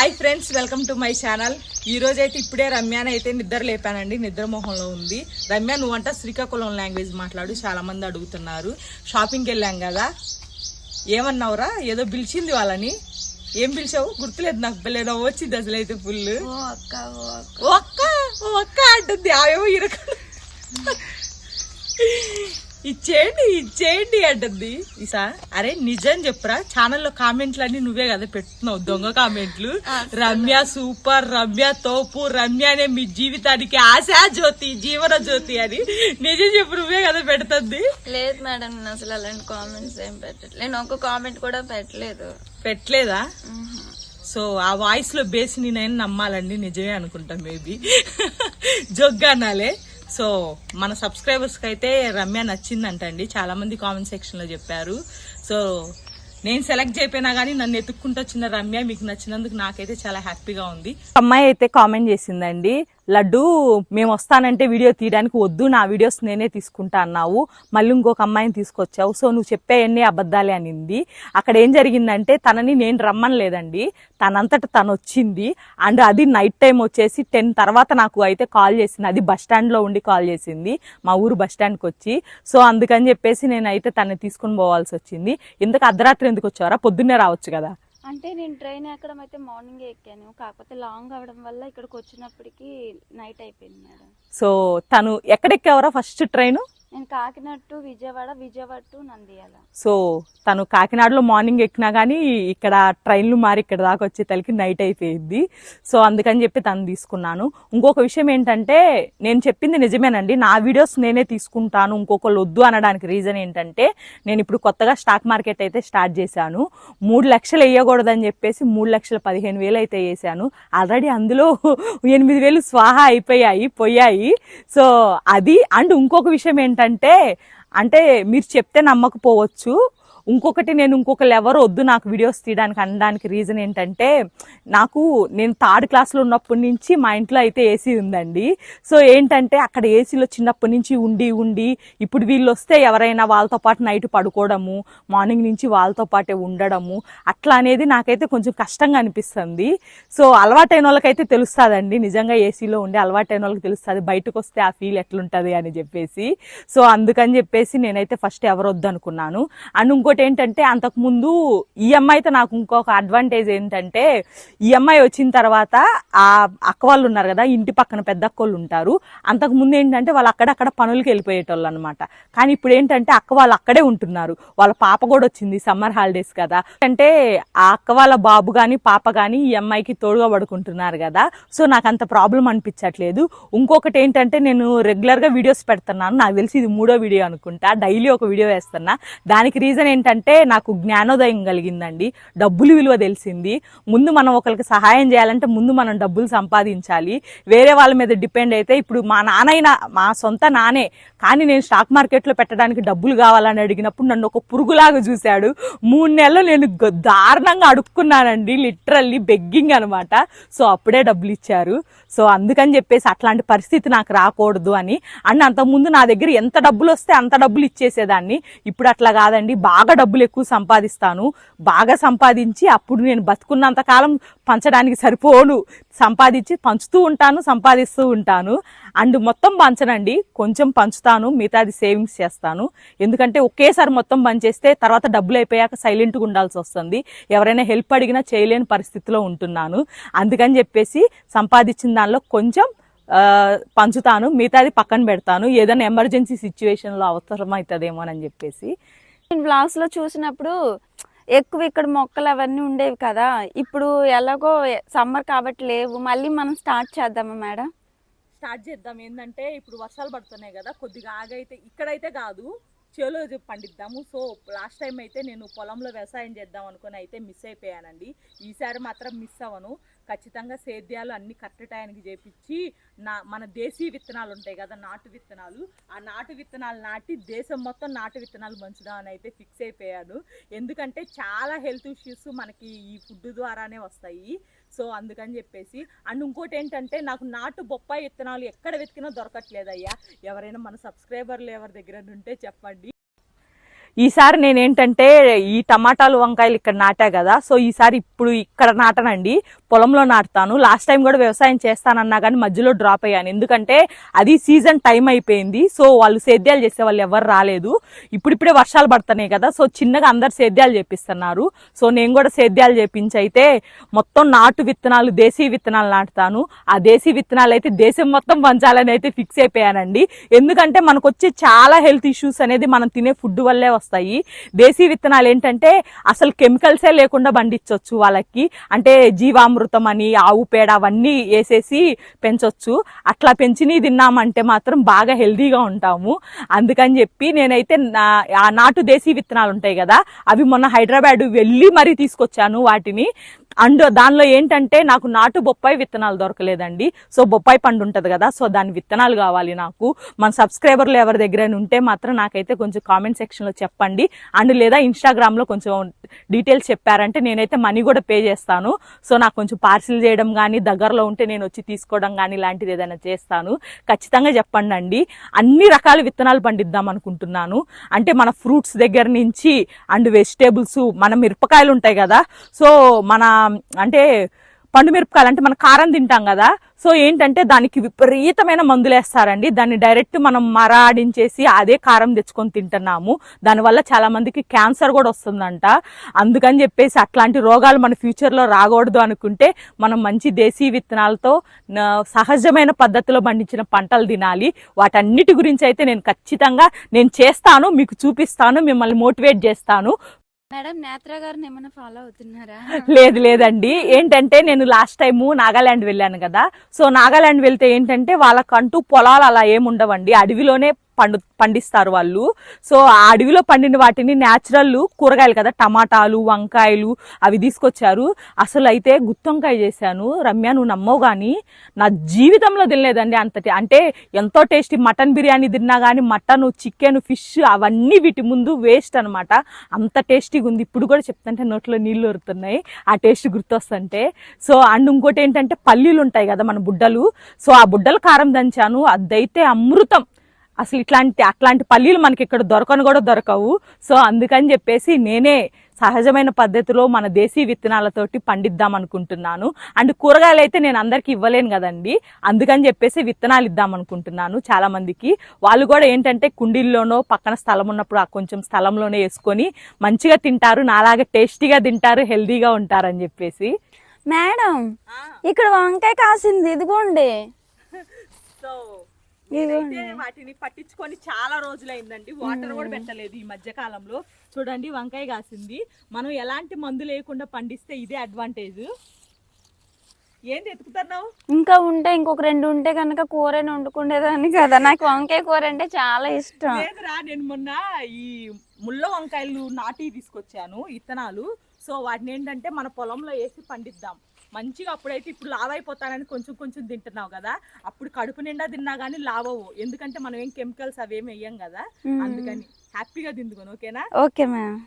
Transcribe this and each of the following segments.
Hi friends welcome to my channel ఈ అయితే ఇప్పుడే రమ్యాని అయితే నిద్ర లేపానండి. నిద్ర మొహంలో ఉంది. రమ్య నువ్వంట శ్రీకాకుళం లాంగ్వేజ్ మాట్లాడు. చాలా మంది అడుగుతున్నారు. షాపింగ్కి వెళ్ళాం కదా. ఏమన్నావురా? ఏదో పిలిచింది వాళ్ళని. ఏం పిలిచావు? గుర్తులేదు నాకు. పిల్లలు వచ్చింది అసలు అయితే ఫుల్ ఒక్క ఒక్క అంటుంది. ఆవేమో ఇరక ఇచ్చేయండి ఇచ్చేయండి అంటుంది. ఈసా అరే నిజం చెప్పురా ఛానల్లో కామెంట్లు అన్ని నువ్వే కదా పెడుతున్నావు దొంగ కామెంట్లు. రమ్య సూపర్ రమ్య తోపు రమ్య అనే మీ జీవితానికి ఆశా జ్యోతి జీవన జ్యోతి అని. నిజం చెప్పు నువ్వే కదా పెడుతుంది. లేదు మేడం నేను అసలు అలాంటి కామెంట్స్ ఏం పెట్టట్లేదు నేను ఒక కామెంట్ కూడా పెట్టలేదు. పెట్టలేదా. సో ఆ వాయిస్లో బేస్ నేనైనా నమ్మాలండి నిజమే అనుకుంటా మేబీ జోగ్గా అనాలే. సో మన సబ్స్క్రైబర్స్కి అయితే రమ్య నచ్చిందంటండి. చాలా మంది కామెంట్ సెక్షన్లో చెప్పారు. సో నేను సెలెక్ట్ చేయపోయినా కానీ నన్ను ఎత్తుక్కుంటూ వచ్చిన రమ్య మీకు నచ్చినందుకు నాకైతే చాలా హ్యాపీగా ఉంది. అమ్మాయి అయితే కామెంట్ చేసిందండి. లడ్డు మేము వస్తానంటే వీడియో తీయడానికి వద్దు నా వీడియోస్ నేనే తీసుకుంటా అన్నావు. మళ్ళీ ఇంకొక అమ్మాయిని తీసుకొచ్చావు. సో నువ్వు చెప్పేయన్నీ అబద్ధాలే అనింది. అక్కడ ఏం జరిగిందంటే తనని నేను రమ్మనలేదండి. తనంతట తను వచ్చింది అండ్ అది నైట్ టైం వచ్చేసి టెన్ తర్వాత నాకు అయితే కాల్ చేసింది. అది బస్ స్టాండ్లో ఉండి కాల్ చేసింది. మా ఊరు బస్ స్టాండ్కి వచ్చి సో అందుకని చెప్పేసి నేనైతే తనని తీసుకుని పోవాల్సి వచ్చింది ఇందుకు అర్ధరాత్రి ఎందుకు వచ్చారా పొద్దున్నే రావచ్చు కదా. అంటే నేను ట్రైన్ ఎక్కడం అయితే మార్నింగ్ ఎక్కాను. కాకపోతే లాంగ్ అవడం వల్ల ఇక్కడికి వచ్చినప్పటికీ నైట్ అయిపోయింది మేడం. సో తను ఎక్కడెక్కావరా ఫస్ట్ ట్రైన్? నేను Kakinada to Vijayawada Vijayawada to Nandyal. So తను కాకినాడలో మార్నింగ్ ఎక్కినా కానీ ఇక్కడ ట్రైన్లు మారి ఇక్కడ దాకా వచ్చే తలకి నైట్ అయిపోయింది సో అందుకని చెప్పి తను తీసుకున్నాను. ఇంకొక విషయం ఏంటంటే నేను చెప్పింది నిజమేనండి. నా వీడియోస్ నేనే తీసుకుంటాను. ఇంకొకళ్ళు వద్దు అనడానికి రీజన్ ఏంటంటే నేను ఇప్పుడు కొత్తగా స్టాక్ మార్కెట్ అయితే స్టార్ట్ చేశాను. మూడు లక్షలు వేయకూడదని చెప్పేసి మూడు లక్షల పదిహేను వేలు అయితే వేసాను ఆల్రెడీ అందులో ఎనిమిది వేలు స్వాహా అయిపోయాయి పోయాయి. సో అది అండ్ ఇంకొక విషయం ఏంటంటే అంటే మీరు చెప్తే నమ్మకపోవచ్చు. ఇంకొకటి నేను ఇంకొకరు ఎవరు వద్దు నాకు వీడియోస్ తీయడానికి అనడానికి రీజన్ ఏంటంటే నాకు నేను థర్డ్ క్లాస్లో ఉన్నప్పటి నుంచి మా ఇంట్లో అయితే ఏసీ ఉందండి. సో ఏంటంటే అక్కడ ఏసీలో చిన్నప్పటి నుంచి ఉండి ఉండి ఇప్పుడు వీళ్ళు వస్తే ఎవరైనా వాళ్ళతో పాటు నైట్ పడుకోవడము మార్నింగ్ నుంచి వాళ్ళతో పాటే ఉండడము అట్లా అనేది నాకైతే కొంచెం కష్టంగా అనిపిస్తుంది. సో అలవాటైన వాళ్ళకైతే తెలుస్తుందండి. నిజంగా ఏసీలో ఉండి అలవాటైన వాళ్ళకి తెలుస్తుంది. బయటకు వస్తే ఆ ఫీల్ ఎట్లుంటుంది అని చెప్పేసి. సో అందుకని చెప్పేసి నేనైతే ఫస్ట్ ఎవరు వద్దు అనుకున్నాను అండ్ ఇంకోటి ఏంటంటే అంతకుముందు ఈ నాకు ఇంకొక అడ్వాంటేజ్ ఏంటంటే ఈ అమ్మాయి వచ్చిన తర్వాత ఆ అక్క వాళ్ళు ఉన్నారు కదా ఇంటి పక్కన పెద్ద అక్కోళ్ళు ఉంటారు. అంతకు ముందు ఏంటంటే వాళ్ళు అక్కడక్కడ పనులకి వెళ్ళిపోయేటోళ్ళు అనమాట కానీ ఇప్పుడు ఏంటంటే అక్క వాళ్ళు అక్కడే ఉంటున్నారు. వాళ్ళ పాప కూడా వచ్చింది సమ్మర్ హాలిడేస్ కదా. అంటే ఆ అక్క వాళ్ళ బాబు కానీ పాప కానీ ఈ అమ్మాయికి తోడుగా పడుకుంటున్నారు కదా. సో నాకు అంత ప్రాబ్లం అనిపించట్లేదు. ఇంకొకటి ఏంటంటే నేను రెగ్యులర్గా వీడియోస్ పెడుతున్నాను. నాకు తెలిసి ఇది మూడో వీడియో అనుకుంటా. డైలీ ఒక వీడియో వేస్తున్నా. దానికి రీజన్ ఏంటంటే నాకు జ్ఞానోదయం కలిగిందండి. డబ్బులు విలువ తెలిసింది. ముందు మనం ఒకరికి సహాయం చేయాలంటే ముందు మనం డబ్బులు సంపాదించాలి. వేరే వాళ్ళ మీద డిపెండ్ అయితే ఇప్పుడు మా నాన్నైనా మా సొంత నానే కానీ నేను స్టాక్ మార్కెట్లో పెట్టడానికి డబ్బులు కావాలని అడిగినప్పుడు నన్ను ఒక పురుగులాగా చూశాడు. మూడు నెలలు నేను గ- దారుణంగా అడుక్కున్నానండి. లిటరల్లీ బెగ్గింగ్ అనమాట సో అప్పుడే డబ్బులు ఇచ్చారు. సో అందుకని చెప్పేసి అట్లాంటి పరిస్థితి నాకు రాకూడదు అని. అండ్ అంతకుముందు నా దగ్గర ఎంత డబ్బులు వస్తే అంత డబ్బులు ఇచ్చేసేదాన్ని. ఇప్పుడు అట్లా కాదండి. బాగా డబ్బులు ఎక్కువ సంపాదిస్తాను బాగా సంపాదించి అప్పుడు నేను బతుకున్నంత కాలం పంచడానికి సరిపోను. సంపాదించి పంచుతూ ఉంటాను సంపాదిస్తూ ఉంటాను. అండ్ మొత్తం పంచనండి. కొంచెం పంచుతాను మిగతాది సేవింగ్స్ చేస్తాను. ఎందుకంటే ఒకేసారి మొత్తం పంచేస్తే తర్వాత డబ్బులు అయిపోయాక సైలెంట్గా ఉండాల్సి వస్తుంది. ఎవరైనా హెల్ప్ అడిగినా చేయలేని పరిస్థితిలో ఉంటున్నాను. అందుకని చెప్పేసి సంపాదించిన దానిలో కొంచెం పంచుతాను మిగతాది పక్కన పెడతాను. ఏదైనా ఎమర్జెన్సీ సిచ్యువేషన్లో అవసరం అవుతుందేమో అని చెప్పేసి నేను బ్లాగ్స్లో చూసినప్పుడు ఎక్కువ ఇక్కడ మొక్కలు అవన్నీ ఉండేవి కదా. ఇప్పుడు ఎలాగో సమ్మర్ కాబట్టి లేవు. మళ్ళీ మనం స్టార్ట్ చేద్దామా మేడం? స్టార్ట్ చేద్దాం. ఏంటంటే ఇప్పుడు వర్షాలు పడుతున్నాయి కదా. కొద్దిగా ఆగైతే ఇక్కడైతే కాదు. చేలో పండిద్దాము. సో లాస్ట్ టైం అయితే నేను పొలంలో వ్యవసాయం చేద్దాం అనుకుని అయితే మిస్ అయిపోయానండి. ఈసారి మాత్రం మిస్ అవ్వను. ఖచ్చితంగా సేద్యాలు అన్ని కరెక్ట్ టైంకి చేపించి నా మన దేశీ విత్తనాలు ఉంటాయి కదా నాటు విత్తనాలు. ఆ నాటు విత్తనాలు నాటి దేశం మొత్తం నాటు విత్తనాలు మంచుదామని అయితే ఫిక్స్ అయిపోయాను. ఎందుకంటే చాలా హెల్త్ ఇష్యూస్ మనకి ఈ ఫుడ్ ద్వారానే వస్తాయి. సో అందుకని చెప్పేసి. అండ్ ఇంకోటి ఏంటంటే నాకు నాటు బొప్పాయి విత్తనాలు ఎక్కడ వెతికినా దొరకట్లేదు అయ్యా ఎవరైనా మన సబ్స్క్రైబర్లు ఎవరి దగ్గర ఉంటే చెప్పండి. ఈసారి నేనేంటంటే ఈ టమాటాలు వంకాయలు ఇక్కడ నాటా కదా. సో ఈసారి ఇప్పుడు ఇక్కడ నాటనండి. పొలంలో నాటుతాను. లాస్ట్ టైం కూడా వ్యవసాయం చేస్తానన్నా కానీ మధ్యలో డ్రాప్ అయ్యాను. ఎందుకంటే అది సీజన్ టైం అయిపోయింది. సో వాళ్ళు సేద్యాలు చేసే వాళ్ళు ఎవరు రాలేదు. ఇప్పుడిప్పుడే వర్షాలు పడుతున్నాయి కదా. సో చిన్నగా అందరు సేద్యాలు చేపిస్తున్నారు. సో నేను కూడా సేద్యాలు చేపించి అయితే మొత్తం నాటు విత్తనాలు దేశీ విత్తనాలు నాటుతాను. ఆ దేశీ విత్తనాలు అయితే దేశం మొత్తం పంచాలని అయితే ఫిక్స్ అయిపోయానండి. ఎందుకంటే మనకు వచ్చే చాలా హెల్త్ ఇష్యూస్ అనేది మనం తినే ఫుడ్ వల్లే వస్తాయి. దేశీ విత్తనాలు ఏంటంటే అసలు కెమికల్సే లేకుండా పండించవచ్చు వాళ్ళకి. అంటే జీవామృతం అని ఆవు పేడ అవన్నీ వేసేసి పెంచొచ్చు. అట్లా పెంచిని తిన్నామంటే మాత్రం బాగా హెల్దీగా ఉంటాము. అందుకని చెప్పి నేనైతే నా నాటు దేశీ విత్తనాలు ఉంటాయి కదా అవి మొన్న హైదరాబాద్ వెళ్ళి మరీ తీసుకొచ్చాను వాటిని. అండ్ దానిలో ఏంటంటే నాకు నాటు బొప్పాయి విత్తనాలు దొరకలేదండి. సో బొప్పాయి పండు ఉంటుంది కదా సో దాని విత్తనాలు కావాలి నాకు. మన సబ్స్క్రైబర్లు ఎవరి దగ్గర ఉంటే మాత్రం నాకైతే కొంచెం కామెంట్ సెక్షన్లో చెప్పండి. చెప్పండి. అండ్ లేదా ఇన్స్టాగ్రామ్లో కొంచెం డీటెయిల్స్ చెప్పారంటే నేనైతే మనీ కూడా పే చేస్తాను. సో నాకు కొంచెం పార్సిల్ చేయడం కానీ దగ్గరలో ఉంటే నేను వచ్చి తీసుకోవడం కానీ ఇలాంటిది ఏదైనా చేస్తాను. ఖచ్చితంగా చెప్పండి అండి. అన్ని రకాల విత్తనాలు పండిద్దాం అనుకుంటున్నాను. అంటే మన ఫ్రూట్స్ దగ్గర నుంచి అండ్ వెజిటేబుల్స్ మన మిరపకాయలు ఉంటాయి కదా. సో మన అంటే పండు మిరపకాయలు అంటే మనం కారం తింటాం కదా. సో ఏంటంటే దానికి విపరీతమైన మందులు వేస్తారండి. దాన్ని డైరెక్ట్ మనం మరాడించేసి అదే కారం తెచ్చుకొని తింటున్నాము. దానివల్ల చాలా మందికి క్యాన్సర్ కూడా వస్తుందంట. అందుకని చెప్పేసి అట్లాంటి రోగాలు మన ఫ్యూచర్లో రాకూడదు అనుకుంటే మనం మంచి దేశీ విత్తనాలతో సహజమైన పద్ధతిలో పండించిన పంటలు తినాలి. వాటన్నిటి గురించి అయితే నేను ఖచ్చితంగా నేను చేస్తాను మీకు చూపిస్తాను మిమ్మల్ని మోటివేట్ చేస్తాను. మేడం నేత్ర గారిని ఏమైనా ఫాలో అవుతున్నారా? లేదు లేదండి. ఏంటంటే నేను లాస్ట్ టైము నాగాలాండ్ వెళ్ళాను కదా. సో నాగాలాండ్ వెళ్తే ఏంటంటే వాళ్ళకంటూ పొలాలు అలా ఏముండవండి. అడవిలోనే పండు పండిస్తారు వాళ్ళు. సో ఆ అడవిలో పండిన వాటిని న్యాచురల్ కూరగాయలు కదా టమాటాలు వంకాయలు అవి తీసుకొచ్చారు. అసలు అయితే గుత్తొంకాయ చేశాను. రమ్య నువ్వు నమ్మవు కానీ నా జీవితంలో తినలేదండి అంతటి. అంటే ఎంతో టేస్టీ మటన్ బిర్యానీ తిన్నా కానీ మటన్ చికెన్ ఫిష్ అవన్నీ వీటి ముందు వేస్ట్ అనమాట అంత టేస్టీగా ఉంది. ఇప్పుడు కూడా చెప్తుంటే నోట్లో నీళ్ళు ఊరుతున్నాయి. ఆ టేస్ట్ గుర్తొస్తుంటే. సో అండ్ ఇంకోటి ఏంటంటే పల్లీలు ఉంటాయి కదా మన బుడ్డలు. సో ఆ బుడ్డల కారం దంచాను. అదైతే అమృతం. అసలు ఇట్లాంటి అట్లాంటి పల్లీలు మనకి ఇక్కడ దొరకను కూడా దొరకవు. సో అందుకని చెప్పేసి నేనే సహజమైన పద్ధతిలో మన దేశీ విత్తనాలతోటి పండిద్దాం అనుకుంటున్నాను. అండ్ కూరగాయలు అయితే నేను అందరికి ఇవ్వలేను కదండి. అందుకని చెప్పేసి విత్తనాలు ఇద్దాం అనుకుంటున్నాను చాలా మందికి వాళ్ళు కూడా ఏంటంటే కుండీల్లోనో పక్కన స్థలం ఉన్నప్పుడు ఆ కొంచెం స్థలంలోనే వేసుకొని మంచిగా తింటారు నాలాగే టేస్టీగా తింటారు హెల్దీగా ఉంటారని చెప్పేసి. మేడం ఇక్కడ వంకాయ కాసింది ఇదిగోండి. సో నేనైతే వాటిని పట్టించుకొని చాలా రోజులైందండి. వాటర్ కూడా పెట్టలేదు ఈ మధ్య కాలంలో. చూడండి వంకాయ కాసింది. మనం ఎలాంటి మందు లేకుండా పండిస్తే ఇదే అడ్వాంటేజ్. ఏంది ఎత్తుకుతున్నావు ఇంకా ఉంటే ఇంకొక రెండు ఉంటే కనుక కూరని వండుకునేదాన్ని కదా. నాకు వంకాయ కూర అంటే చాలా ఇష్టం. లేదురా నేను మొన్న ఈ ముళ్ళ వంకాయలు నాటి తీసుకొచ్చాను ఇత్తనాలు. సో వాటిని ఏంటంటే మన పొలంలో వేసి పండిద్దాం. మంచిగా అప్పుడైతే ఇప్పుడు లావ్ అయిపోతానని కొంచెం కొంచెం తింటున్నావు కదా అప్పుడు కడుపు నిండా తిన్నా కానీ లావవు. ఎందుకంటే మనం ఏం కెమికల్స్ అవేం వేయం కదా అందుకని హ్యాపీగా తిందుకొని ఓకేనా? Okay ma'am.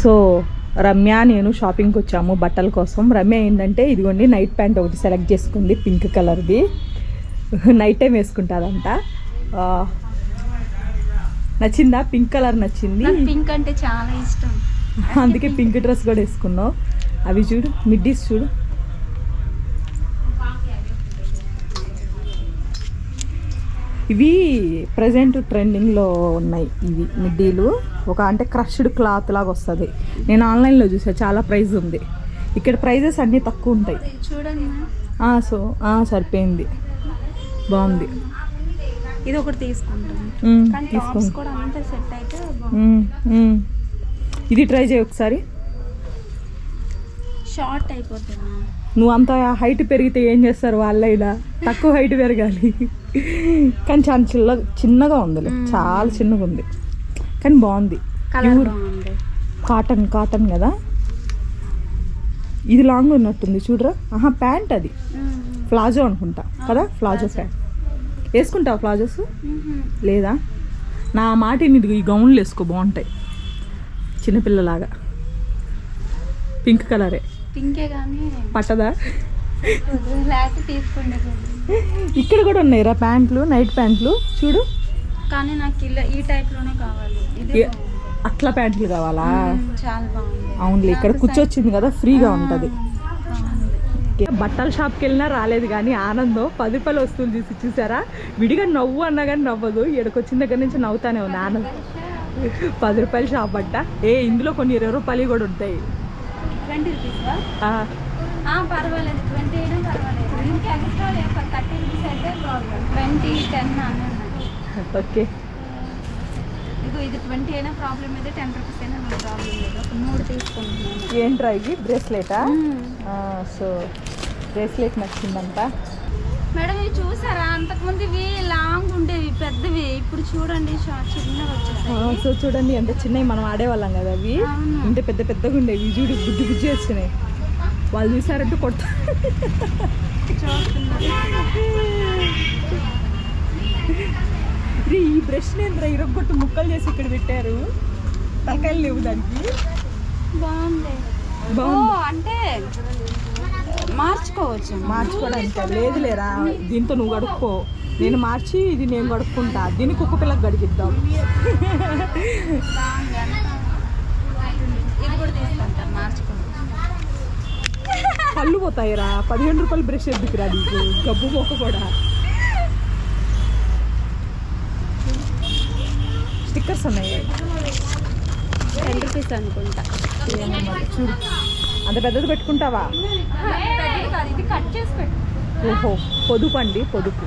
సో రమ్య నేను షాపింగ్కి వచ్చాము బట్టల కోసం. రమ్య ఏంటంటే ఇదిగోండి నైట్ ప్యాంట్ ఒకటి సెలెక్ట్ చేసుకుంది పింక్ కలర్ది. నైట్ టైం వేసుకుంటారంట నచ్చిందా? పింక్ కలర్ నచ్చింది. పింక్ అంటే చాలా ఇష్టం. అందుకే పింక్ డ్రెస్ కూడా వేసుకున్నావు. అవి చూడు మిడ్డీస్ చూడు. ఇవి ప్రజెంట్ ట్రెండింగ్లో ఉన్నాయి. ఇవి మిడ్డీలు. ఒక అంటే క్రష్డ్ క్లాత్ లాగా వస్తుంది. నేను ఆన్లైన్లో చూసా చాలా ప్రైస్ ఉంది. ఇక్కడ ప్రైజెస్ అన్నీ తక్కువ ఉంటాయి. సో సరిపోయింది. బాగుంది. ఇది ఒకటి తీసుకుంటాం. ఇది ట్రై చేయి ఒకసారి. షార్ట్ అయిపోతుంది. నువ్వు అంత హైట్ పెరిగితే ఏం చేస్తారు వాళ్ళ ఇలా? తక్కువ హైట్ పెరగాలి. కానీ చాలా చిల్ల చిన్నగా ఉందిలే. చాలా చిన్నగా ఉంది. కానీ బాగుంది. కాటన్ కాటన్ కదా? ఇది లాంగ్ ఉన్నట్టుంది చూడరా? ఆహా ప్యాంట్ అది. ప్లాజో అనుకుంటా. కదా? Palazzo pant. వేసుకుంటావా ప్లాజోస్? లేదా? నా మాట ఇది ఈ గౌన్లు వేసుకో బాగుంటాయి. చిన్నపిల్లలాగా. పింక్ కలరే. పింకే కానీ పట్టదా? ఇక్కడ కూడా ఉన్నాయిరా ప్యాంట్లు నైట్ ప్యాంట్లు. చూడు. కానీ నాకు ఇలా ఈ టైప్లోనే కావాలి. అట్లా ప్యాంట్లు కావాలా? అవునులే ఇక్కడ కూర్చొచ్చింది కదా ఫ్రీగా ఉంటది. బట్టల షాప్కి వెళ్ళినా రాలేదు కానీ ఆనందం. పది రూపాయల వస్తువులు చూసి చూసారా? విడిగా నవ్వు అన్నా కానీ నవ్వదు. ఎక్కడికొచ్చిన దగ్గర నుంచి నవ్వుతానే ఉంది ఆనందం. పది రూపాయల షాప్ బట్ట ఏ ఇందులో కొన్ని ఇరవై రూపాయలు కూడా ఉంటాయి. పర్వాలేదు. ట్వంటీ అయినా పర్వాలేదు. ఇంకా ఎక్స్ట్రా థర్టీ రూపీస్ అయితే ప్రాబ్లం ట్వంటీ టెన్ ఓకే. ఇదిగో ఇది ట్వంటీ అయినా ప్రాబ్లం అయితే టెన్ రూపీస్ అయినా నాకు ప్రాబ్లం లేదు? ఒక మూడు తీసుకుంటున్నాను. ఏంట్రా ఇది? బ్రేస్లెటా? సో బ్రేస్లెట్ నచ్చిందంట. మేడం ఇవి చూసారా? అంతకుముందు ఇవి లాంగ్ ఉండేవి పెద్దవి. ఇప్పుడు చూడండి సో చూడండి ఎంత చిన్నవి మనం ఆడేవాళ్ళం కదా అవి. ఇంత పెద్ద పెద్దగా ఉండేవి. చూడు బుద్ధి బుద్ధి వచ్చినాయి. వాళ్ళు చూసారంటే కొడతా. చూస్తున్నా రీ ఈ బ్రష్ నేంద్ర ఇరగొట్టు ముక్కలు చేసి ఇక్కడ పెట్టారు. తలకాయలు లేవు దానికి. బాగుంది. అంటే మార్చుకోవచ్చు. మార్చుకోవడానికి లేదు లేరా? దీంతో నువ్వు గడుక్కో నేను మార్చి ఇది నేను గడుక్కుంటా దీన్ని కుక్క పిల్లకి గడిగిద్దాం బాగుంది అంతా. ఇది కూడా తీసుకుంటాం మార్చుకుంటాం పళ్ళు పోతాయిరా. పదిహేను రూపాయలు బ్రష్ ఎందుకురా నీకు? గబ్బు మొక్క కూడా. స్టిక్కర్స్ ఉన్నాయి. టెన్ రూపీస్ అనుకుంటా. చూడు అంత పెద్దది పెట్టుకుంటావా? ఓహో పొదుపు అండి పొదుపు.